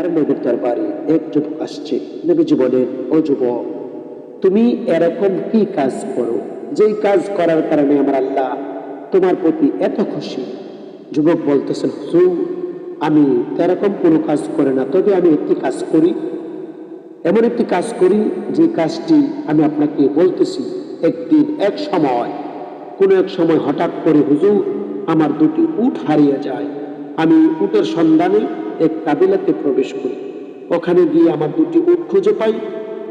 আল্লাহর নবীর দরবারে এক যুবক আসছে। নবীজি বলেন, ও যুবক, তুমি এরকম কি কাজ করো? যেই কাজ করার কারণে আমার আল্লাহ তোমার প্রতি এত খুশি। যুবক বলতেছেন হুজুর, আমি এরকম কোনো কাজ করে না, তবে আমি একটি কাজ করি। এমন একটি কাজ করি, যে কাজটি আমি আপনাকে বলতেছি, একদিন এক সময়, কোনো এক সময় হঠাৎ করে হুজুর, আমার দুটি উট হারিয়ে যায়। আমি উটের সন্ধানে এক কাবিলাতে প্রবেশ করি। ওখানে গিয়ে আমার দুটি উট খুঁজে পাই।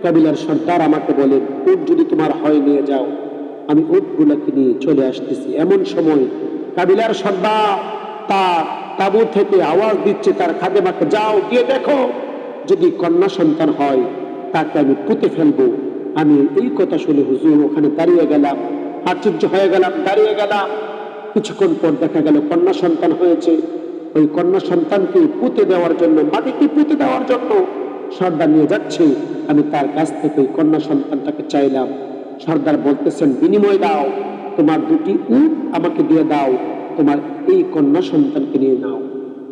কাবিলার সর্দার আমাকে বলেন উট যদি তোমার হয়, নিয়ে যাও। আমি উটগুলোকে নিয়ে চলে আসতেছি। এমন সময় কাবিলার সর্দার তার তাবু থেকে আওয়াজ দিচ্ছে, তার খাদেমাকে যাও, গিয়ে দেখো। যদি কন্যা সন্তান হয়, তাকে আমি পুঁতে ফেলব। আমি এই কথা শুনে হুজুর ওখানে দাঁড়িয়ে গেলাম। আশ্চর্য হয়ে গেলাম, দাঁড়িয়ে গেলাম। কিছুক্ষণ পর দেখা গেল কন্যা সন্তান হয়েছে। ওই কন্যা সন্তানকে পুঁতে দেওয়ার জন্য, মাটিকে পুঁতে দেওয়ার জন্য সর্দার নিয়ে যাচ্ছে। আমি তার কাছ থেকে কন্যা সন্তানটাকে চাইলাম, সর্দার বলতেছেন, বিনিময় দাও, তোমার দুটি উট আমাকে দিয়ে দাও, তোমার এই কন্যা সন্তানকে নিয়ে নাও।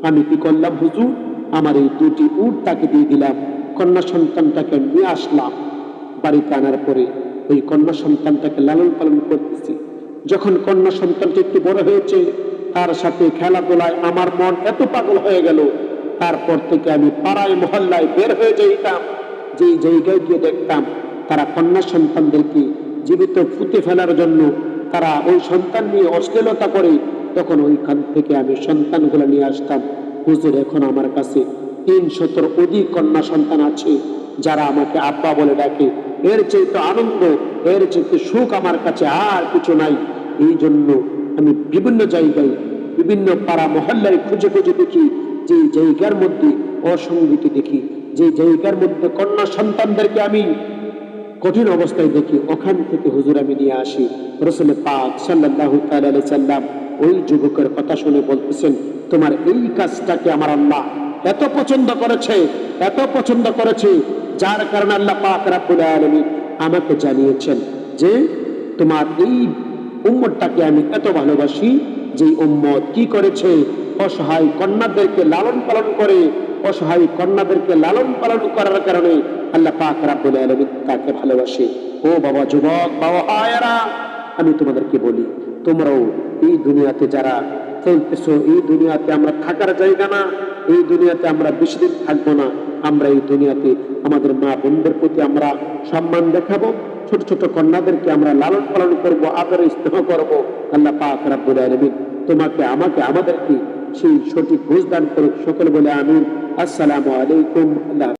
আমি কি করলাম হুজুর? আমার এই দুটি উট তাকে দিয়ে দিলাম, কন্যা সন্তানটাকে নিয়ে আসলাম। বাড়িতে আনার পরে ওই কন্যা সন্তানটাকে লালন পালন করতেছি। যখন কন্যা সন্তানটা একটু বড় হয়েছে তার সাথে খেলাধুলায় আমার মন এত পাগল হয়ে গেল। তারপর থেকে আমি পাড়ায়, মহল্লায় বের হয়ে যাইতাম। যেই জায়গায় গিয়ে দেখতাম তারা কন্যা সন্তানদেরকে জীবিত ফুটে ফেলার জন্য তারা ওই সন্তান নিয়ে অশ্লীলতা করে। তখন ওইখান থেকে আমি সন্তানগুলো নিয়ে আসতাম। হুজুর, এখন আমার কাছে তিন শতর অধিক কন্যা সন্তান আছে, যারা আমাকে আব্বা বলে ডাকে। এর চেয়ে আনন্দ, এর চেয়ে সুখ আমার কাছে আর কিছু নাই। এই জন্য আমি বিভিন্ন জায়গায় বিভিন্ন পাড়া মহল্লায় খুঁজে খুঁজে দেখি যে জায়গার মধ্যে অসঙ্গতি দেখি যে জায়গার মধ্যে কন্যা সন্তানদেরকে আমি কঠিন অবস্থায় দেখি, ওখান থেকে হুজুর আমি নিয়ে আসি। রসুল পাক সাল্লাহ সাল্লাম ওই যুবকের কথা শুনে বলতেছেন, তোমার এই কাজটাকে আমার আল্লাহ এত পছন্দ করেছে, এত পছন্দ করেছে, যার কারণে আল্লাহ পাক রাব্বুল আলামিন আমাকে জানিয়েছেন যে, তোমার এই উম্মতটাকে আমি এত ভালোবাসি যে উম্মত কি করেছে? অসহায় কন্যাদেরকে লালন পালন করে, অসহায় কন্যাদেরকে লালন পালন করার কারণে আল্লাহ পাক রাব্বুল আলামিন তাকে ভালোবাসে। ও বাবা যুবক, বাবা হায়রা আমি তোমাদেরকে বলি, তোমরাও এই দুনিয়াতে যারা চলতেছো, এই দুনিয়াতে আমরা থাকার জায়গা না, এই দুনিয়াতে আমরা বেশি দিন থাকব না, আমরা এই দুনিয়াতে আমাদের মা বোনদের প্রতি আমরা সম্মান দেখাবো। ছোট ছোট কন্যাদেরকে আমরা লালন পালন করব, আদর স্নেহ করব। আল্লাহ পাক রাব্বুল আলামিন তোমাকে, আমাকে, আমাদেরকে সেই সঠিক বুঝদান করুক। সকল বলে আমিন। আসসালামু আলাইকুম। আল্লাহ